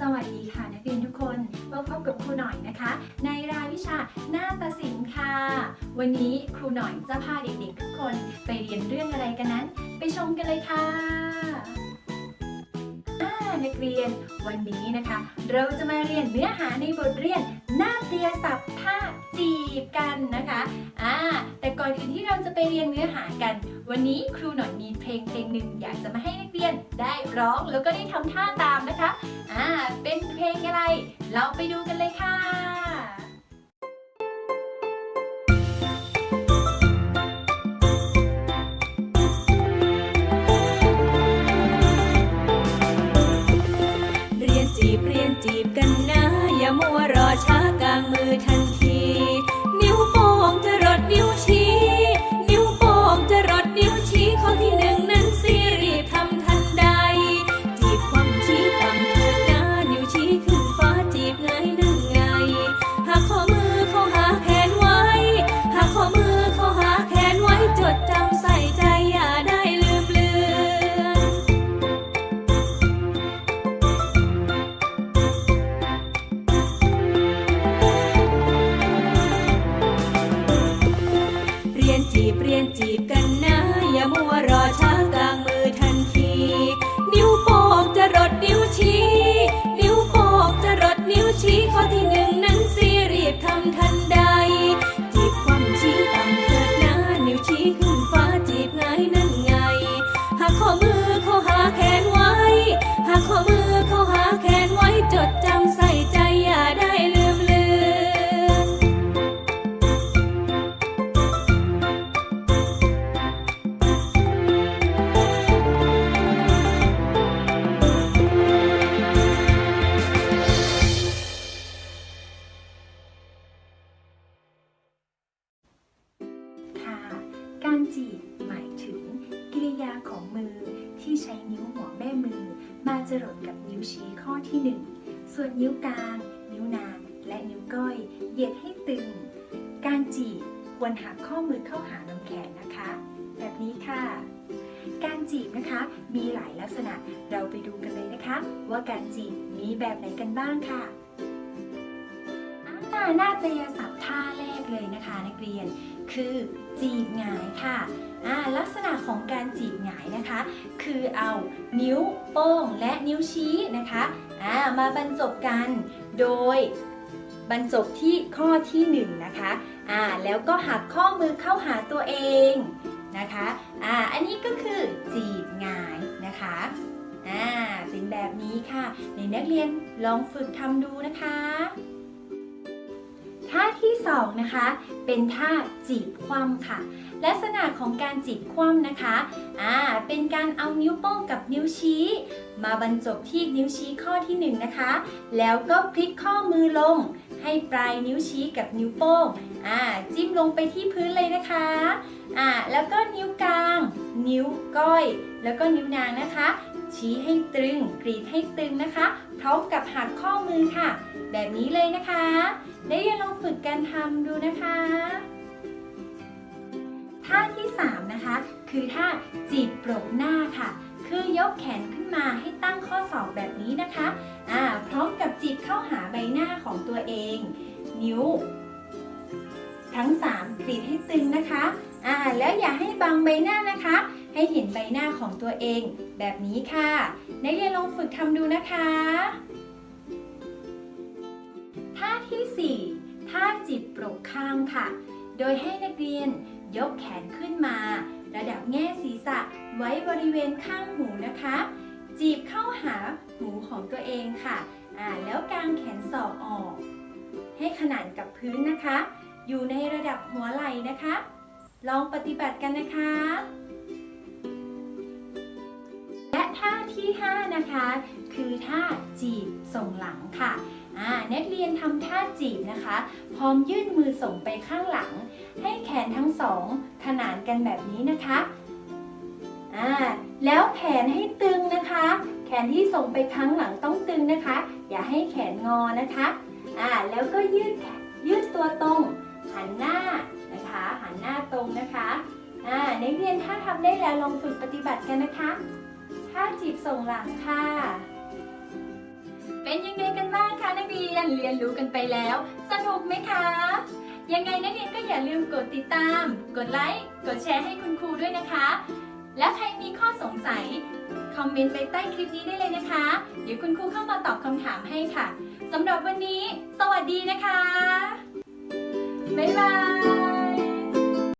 สวัสดีค่ะนักเรียนทุกคนมาพบกับครูหน่อยนะคะ ในรายวิชาหน้าตศิลป์ค่ะ วันนี้ครูหน่อยจะพาเด็กๆทุกคนไปเรียนเรื่องอะไรกันนั้น ไปชมกันเลยค่ะนักเรียนวันนี้นะคะ เราจะมาเรียนเนื้อหาในบทเรียน นึ่งอยากจะมาให้นักเรียนได้ร้องแล้วก็ได้ทำท่าตามนะคะ อ่า เป็นเพลงอะไร เราไปดูกันเลยค่ะ ข้อมือเขาหาแขนไว้ หากข้อมือเขาหาแขนไว้จดจำใส่ใจอย่าได้ลืมเลือนค่ะ การจีบหมายถึงกิริยาของ ใช้นิ้วหัวแม่มือ มาจรดกับนิ้วชี้ข้อที่หนึ่งส่วนนิ้วกลาง นิ้วนาง และนิ้วก้อย เหยียดให้ตึง การจีบควรหักข้อมือเข้าหาลำแขนนะคะ แบบนี้ค่ะ การจีบนะคะมีหลายลักษณะ เราไปดูกันเลยนะคะ ว่าการจีบมีแบบไหนกันบ้างค่ะอ่าหน้าตยศัพท์ทาแรก เลยนะคะ นักเรียน คือจีบหงายค่ะลักษณะของการจีบหงายนะคะ คือเอานิ้วโป้งและนิ้วชี้นะคะามาบรรจบกันโดยบรรจบที่ข้อที่1นงนะคะอ่าแล้วก็หักข้อมือเข้าหาตัวเองนะคะอ่าอันนี้ก็คือจีบหงายนะคะอ่าเป็นแบบนี้ค่ะในนักเรียนลองฝึกทำดูนะคะ ท่าที่สองนะคะ เป็นท่าจีบคว่ำค่ะ ลักษณะของการจีบคว่ำนะคะอ่าเป็นการเอานิ้วโป้งกับนิ้วชี้ มาบรรจบที่นิ้วชี้ข้อที่หนึ่งนะคะ แล้วก็พลิกข้อมือลง ให้ปลายนิ้วชี้กับนิ้วโป้งอ่าจิ้มลงไปที่พื้นเลยนะคะอ่าแล้วก็นิ้วกลาง นิ้วก้อย แล้วก็นิ้วนางนะคะ ชี้ให้ตรึง กรีดให้ตึงนะคะ พร้อมกับหักข้อมือค่ะ แบบนี้เลยนะคะ ได้เรียนลองฝึกการทำดูนะคะ ท่าที่ 3 นะคะ คือท่าจีบปรบหน้าค่ะ คือยกแขนขึ้นมาให้ตั้งข้อศอกแบบนี้นะคะอ่าพร้อมกับจีบเข้าหาใบหน้าของตัวเอง นิ้ว ทั้ง 3 กรีดให้ตึงนะคะอ่าแล้วอย่าให้บังใบหน้านะคะให้เห็นใบหน้าของตัวเอง แบบนี้ค่ะ นักเรียนลองฝึกทำดูนะคะ ท่าทีสี่4 ท่าจีบปรกข้างค่ะ โดยให้นักเรียนยกแขนขึ้นมา ระดับแง่ศีรษะไว้บริเวณข้างหูนะคะ จีบเข้าหาหูของตัวเองค่ะอ่าแล้วกางแขนศอกออก ให้ขนานกับพื้นนะคะ อยู่ในระดับหัวไหล่นะคะ ลองปฏิบัติกันนะคะ ท่าที่ 5 นะคะ คือท่าจีบส่งหลังค่ะนักเรียนทำท่าจีบนะคะ พร้อมยื่นมือส่งไปข้างหลัง ให้แขนทั้งสองขนานกันแบบนี้นะคะแล้วแขนให้ตึงนะคะ แขนที่ส่งไปข้างหลังต้องตึงนะคะ อย่าให้แขนงอนะคะอ่าแล้วก็ยืดแขนยืดตัวตรง หันหน้านะคะ หันหน้าตรงนะคะอ่านักเรียนถ้าทำได้แล้วลองฝึกปฏิบัติกันนะคะ ท่าจีบส่งหลังค่ะ เป็นยังไงกันบ้างคะนักเรียนเรียนรู้กันไปแล้ว สนุกไหมคะ ยังไงนักเรียนก็อย่าลืมกดติดตาม กดไลค์ กดแชร์ให้คุณครูด้วยนะคะ แล้วใครมีข้อสงสัย คอมเมนต์ไปใต้คลิปนี้ได้เลยนะคะ เดี๋ยวคุณครูเข้ามาตอบคำถามให้ค่ะสำหรับวันนี้ สวัสดีนะคะ บ๊ายบาย